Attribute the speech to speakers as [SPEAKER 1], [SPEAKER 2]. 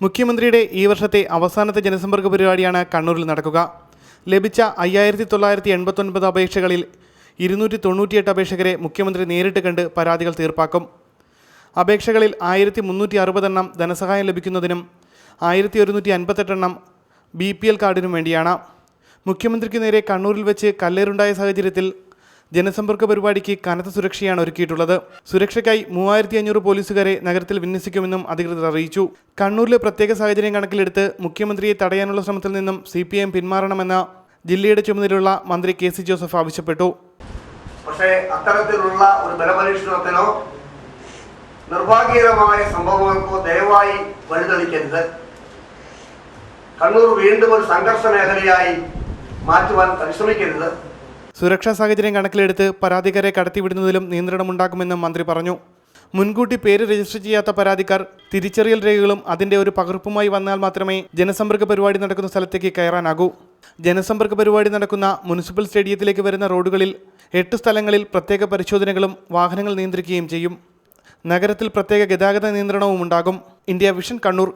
[SPEAKER 1] മുഖ്യമന്ത്രിയുടെ ഈ വർഷത്തെ അവസാനത്തെ ജനസമ്പർക്ക പരിപാടിയാണ് കണ്ണൂരിൽ നടക്കുക. ലഭിച്ച അയ്യായിരത്തി തൊള്ളായിരത്തി എൺപത്തൊൻപത് അപേക്ഷകളിൽ ഇരുന്നൂറ്റി തൊണ്ണൂറ്റിയെട്ട് അപേക്ഷകരെ മുഖ്യമന്ത്രി നേരിട്ട് കണ്ട് പരാതികൾ തീർപ്പാക്കും. അപേക്ഷകളിൽ ആയിരത്തി മുന്നൂറ്റി അറുപതെണ്ണം ധനസഹായം ലഭിക്കുന്നതിനും ആയിരത്തി ഒരുന്നൂറ്റി അൻപത്തെട്ടെണ്ണം ബി പി എൽ കാർഡിനും വേണ്ടിയാണ്. മുഖ്യമന്ത്രിക്ക് നേരെ കണ്ണൂരിൽ വെച്ച് കല്ലേറുണ്ടായ സാഹചര്യത്തിൽ ജനസമ്പർക്ക പരിപാടിക്ക് കനത്ത സുരക്ഷയാണ് ഒരുക്കിയിട്ടുള്ളത്. സുരക്ഷയ്ക്കായി മൂവായിരത്തി അഞ്ഞൂറ് പോലീസുകാരെ നഗരത്തിൽ വിന്യസിക്കുമെന്നും അധികൃതർ അറിയിച്ചു. കണ്ണൂരിലെ പ്രത്യേക സാഹചര്യം കണക്കിലെടുത്ത് മുഖ്യമന്ത്രിയെ തടയാനുള്ള ശ്രമത്തിൽ നിന്നും സി പി എം പിന്മാറണമെന്ന ജില്ലയുടെ ചുമതലയുള്ള മന്ത്രി കെ സി ജോസഫ് ആവശ്യപ്പെട്ടു.
[SPEAKER 2] പക്ഷേ അത്തരത്തിലുള്ള ഒരു ബലപരീക്ഷണത്തിനോ നിർഭാഗ്യകരമായ സംഭവങ്ങൾക്കോ ദയവായി വഴിതെളിക്കരുത്. കണ്ണൂർ വീണ്ടും ഒരു സംഘർഷ മേഖലയായി മാറ്റുവാൻ പരിശ്രമിക്കരുത്.
[SPEAKER 1] സുരക്ഷാ സാഹചര്യം കണക്കിലെടുത്ത് പരാതിക്കാരെ കടത്തിവിടുന്നതിലും നിയന്ത്രണമുണ്ടാക്കുമെന്നും മന്ത്രി പറഞ്ഞു. മുൻകൂട്ടി പേര് രജിസ്റ്റർ ചെയ്യാത്ത പരാതിക്കാർ തിരിച്ചറിയൽ രേഖകളും അതിന്റെ ഒരു പകർപ്പുമായി വന്നാൽ മാത്രമേ ജനസമ്പർക്ക പരിപാടി നടക്കുന്ന സ്ഥലത്തേക്ക് കയറാനാകൂ. ജനസമ്പർക്ക പരിപാടി നടക്കുന്ന മുനിസിപ്പൽ സ്റ്റേഡിയത്തിലേക്ക് വരുന്ന റോഡുകളിൽ എട്ട് സ്ഥലങ്ങളിൽ പ്രത്യേക പരിശോധനകളും വാഹനങ്ങൾ നിയന്ത്രിക്കുകയും ചെയ്യും. നഗരത്തിൽ പ്രത്യേക ഗതാഗത നിയന്ത്രണവും ഉണ്ടാകും ഇന്ത്യ വിഷൻ കണ്ണൂർ.